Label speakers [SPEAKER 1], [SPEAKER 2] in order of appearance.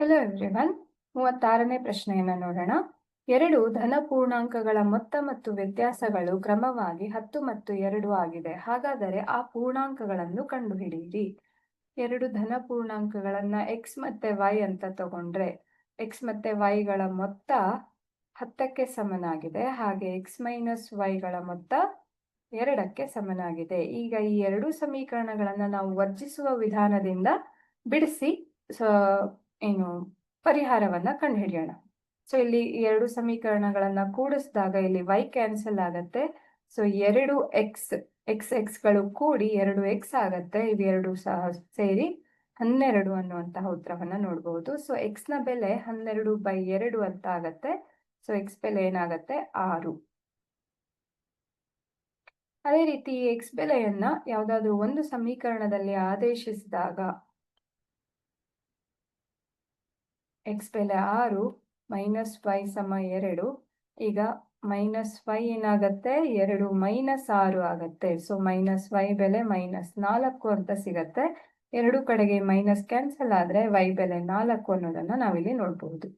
[SPEAKER 1] Hello everyone ಮೂವತ್ತಾರನೇ ಪ್ರಶ್ನೆಯನ್ನು ನೋಡೋಣ. ಎರಡು ಧನ ಪೂರ್ಣಾಂಕಗಳ ಮೊತ್ತ ಮತ್ತು ವ್ಯತ್ಯಾಸಗಳು ಕ್ರಮವಾಗಿ ಹತ್ತು ಮತ್ತು ಎರಡು ಆಗಿದೆ. ಹಾಗಾದರೆ ಆ ಪೂರ್ಣಾಂಕಗಳನ್ನು ಕಂಡುಹಿಡಿಯಿರಿ. ಎರಡು ಧನ ಪೂರ್ಣಾಂಕಗಳನ್ನ ಎಕ್ಸ್ ಮತ್ತೆ ವೈ ಅಂತ ತಗೊಂಡ್ರೆ ಎಕ್ಸ್ ಮತ್ತೆ ವೈಗಳ ಮೊತ್ತ ಹತ್ತಕ್ಕೆ ಸಮನಾಗಿದೆ. ಹಾಗೆ ಎಕ್ಸ್ ಮೈನಸ್ ವೈಗಳ ಮೊತ್ತ ಎರಡಕ್ಕೆ ಸಮನಾಗಿದೆ. ಈಗ ಈ ಎರಡು ಸಮೀಕರಣಗಳನ್ನು ನಾವು ವರ್ಜಿಸುವ ವಿಧಾನದಿಂದ ಬಿಡಿಸಿ ಏನು ಪರಿಹಾರವನ್ನ ಕಂಡುಹಿಡಿಯೋಣ. ಸೊ ಇಲ್ಲಿ ಎರಡು ಸಮೀಕರಣಗಳನ್ನ ಕೂಡಿಸಿದಾಗ ಇಲ್ಲಿ ವೈ ಕ್ಯಾನ್ಸಲ್ ಆಗತ್ತೆ. ಸೊ ಎರಡು ಎಕ್ಸ್ ಎಕ್ಸ್ ಎಕ್ಸ್ಗಳು ಕೂಡಿ ಎರಡು ಎಕ್ಸ್ ಆಗತ್ತೆ. ಇವೆರಡು ಸಹ ಸೇರಿ ಹನ್ನೆರಡು ಅನ್ನುವಂತಹ ಉತ್ತರವನ್ನ ನೋಡಬಹುದು ಸೊ ಎಕ್ಸ್ನ ಬೆಲೆ ಹನ್ನೆರಡು ಬೈ ಎರಡು ಅಂತ ಆಗತ್ತೆ. ಸೊ ಎಕ್ಸ್ ಬೆಲೆ ಏನಾಗತ್ತೆ? ಆರು. ಅದೇ ರೀತಿ ಎಕ್ಸ್ ಬೆಲೆಯನ್ನ ಯಾವ್ದಾದ್ರು ಒಂದು ಸಮೀಕರಣದಲ್ಲಿ ಆದೇಶಿಸಿದಾಗ ಎಕ್ಸ್ ಬೆಲೆ ಆರು ಮೈನಸ್ ವೈ ಸಮ ಎರಡು. ಈಗ ಮೈನಸ್ ವೈ ಏನಾಗತ್ತೆ? ಎರಡು ಮೈನಸ್ ಆರು ಆಗತ್ತೆ. ಸೊ ಮೈನಸ್ ವೈ ಬೆಲೆ ಮೈನಸ್ ನಾಲ್ಕು ಅಂತ ಸಿಗತ್ತೆ. ಎರಡು ಕಡೆಗೆ ಮೈನಸ್ ಕ್ಯಾನ್ಸಲ್ ಆದ್ರೆ ವೈ ಬೆಲೆ ನಾಲ್ಕು ಅನ್ನೋದನ್ನ ನಾವಿಲ್ಲಿ ನೋಡಬಹುದು